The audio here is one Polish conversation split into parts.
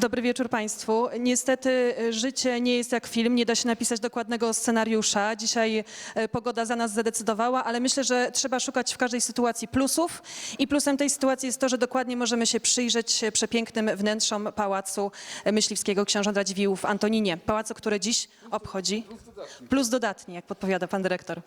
Dobry wieczór Państwu. Niestety y, życie nie jest jak film, nie da się napisać dokładnego scenariusza. Dzisiaj y, pogoda za nas zadecydowała, ale myślę, że trzeba szukać w każdej sytuacji plusów. I plusem tej sytuacji jest to, że dokładnie możemy się przyjrzeć y, przepięknym wnętrzom Pałacu Myśliwskiego Książąt Radziwiłłów w Antoninie. Pałacu, który dziś obchodzi, plus dodatni, jak podpowiada pan dyrektor,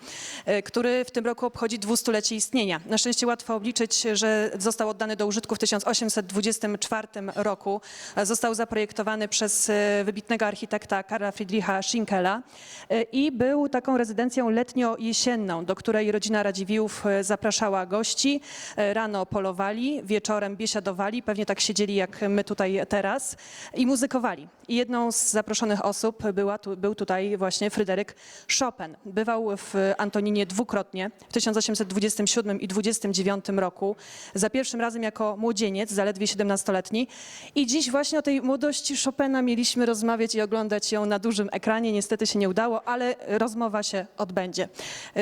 który w tym roku obchodzi dwustulecie istnienia. Na szczęście łatwo obliczyć, że został oddany do użytku w 1824 roku. Został zaprojektowany przez e, wybitnego architekta Karla Friedricha Schinkela e, i był taką rezydencją letnio-jesienną, do której rodzina Radziwiłłów e, zapraszała gości. Rano polowali, wieczorem biesiadowali, pewnie tak siedzieli jak my tutaj teraz i muzykowali. I jedną z zaproszonych osób była, tu, był tutaj właśnie Fryderyk Chopin. Bywał w Antoninie dwukrotnie, w 1827 i 29 roku. Za pierwszym razem jako młodzieniec, zaledwie 17-letni. I dziś właśnie o tej młodości Chopina mieliśmy rozmawiać i oglądać ją na dużym ekranie. Niestety się nie udało, ale rozmowa się odbędzie.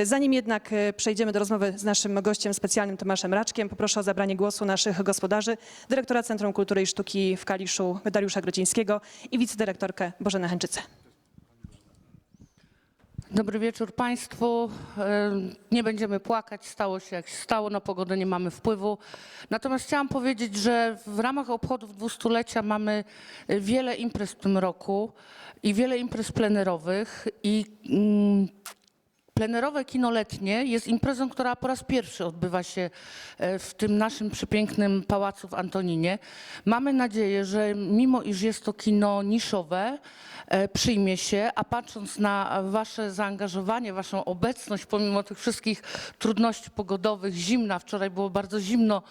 Zanim jednak e, przejdziemy do rozmowy z naszym gościem specjalnym Tomaszem Raczkiem, poproszę o zabranie głosu naszych gospodarzy, dyrektora Centrum Kultury i Sztuki w Kaliszu Dariusza Grodzińskiego i wicedyrektorkę Bożenę Hęczycę. Dobry wieczór Państwu. E, Nie będziemy płakać, stało się jak się stało, na pogodę nie mamy wpływu. Natomiast chciałam powiedzieć, że w ramach obchodów dwustulecia mamy e, wiele imprez w tym roku i wiele imprez plenerowych i mm, Plenerowe kino letnie jest imprezą, która po raz pierwszy odbywa się e, w tym naszym przepięknym pałacu w Antoninie. Mamy nadzieję, że mimo iż jest to kino niszowe, przyjmie się, a patrząc na wasze zaangażowanie, waszą obecność pomimo tych wszystkich trudności pogodowych, zimna, wczoraj było bardzo zimno,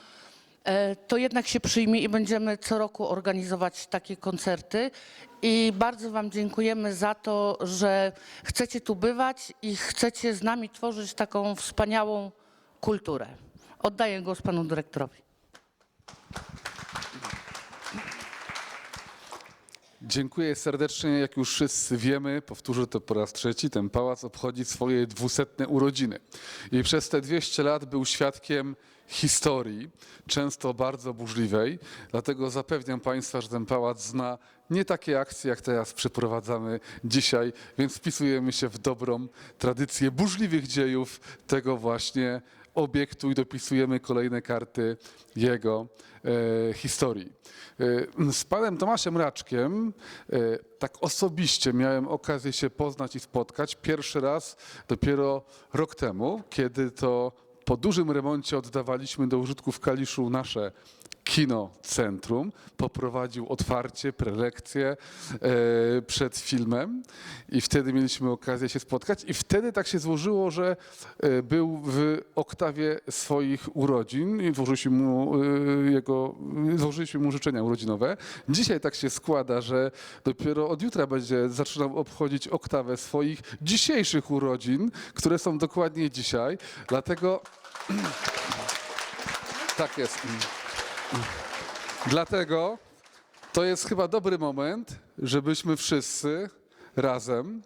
E, to jednak się przyjmie i będziemy co roku organizować takie koncerty. I bardzo Wam dziękujemy za to, że chcecie tu bywać i chcecie z nami tworzyć taką wspaniałą kulturę. Oddaję głos panu dyrektorowi. Dziękuję serdecznie. Jak już wszyscy wiemy, powtórzę to po raz trzeci, ten pałac obchodzi swoje dwusetne urodziny. I przez te 200 lat był świadkiem historii, często bardzo burzliwej. Dlatego zapewniam Państwa, że ten pałac zna nie takie akcje, jak teraz przeprowadzamy dzisiaj, więc wpisujemy się w dobrą tradycję burzliwych dziejów tego właśnie obiektu i dopisujemy kolejne karty jego e, historii. E, z panem Tomaszem Raczkiem e, tak osobiście miałem okazję się poznać i spotkać pierwszy raz dopiero rok temu, kiedy to po dużym remoncie oddawaliśmy do użytku w Kaliszu nasze Kino Centrum. Poprowadził otwarcie, prelekcję e, przed filmem i wtedy mieliśmy okazję się spotkać i wtedy tak się złożyło, że e, był w oktawie swoich urodzin i złożyliśmy mu, e, jego, złożyliśmy mu życzenia urodzinowe. Dzisiaj tak się składa, że dopiero od jutra będzie zaczynał obchodzić oktawę swoich dzisiejszych urodzin, które są dokładnie dzisiaj. Dlatego tak jest. Dlatego to jest chyba dobry moment, żebyśmy wszyscy razem,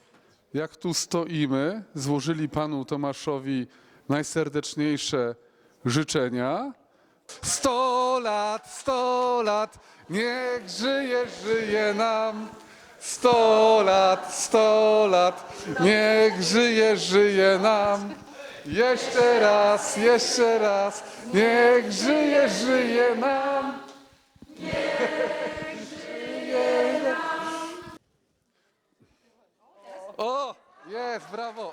jak tu stoimy, złożyli panu Tomaszowi najserdeczniejsze życzenia. Sto lat, sto lat, niech żyje, żyje nam. Sto lat, sto lat, niech żyje, żyje nam. Jeszcze raz, jeszcze raz, niech żyje, żyje nam. O, jest, brawo.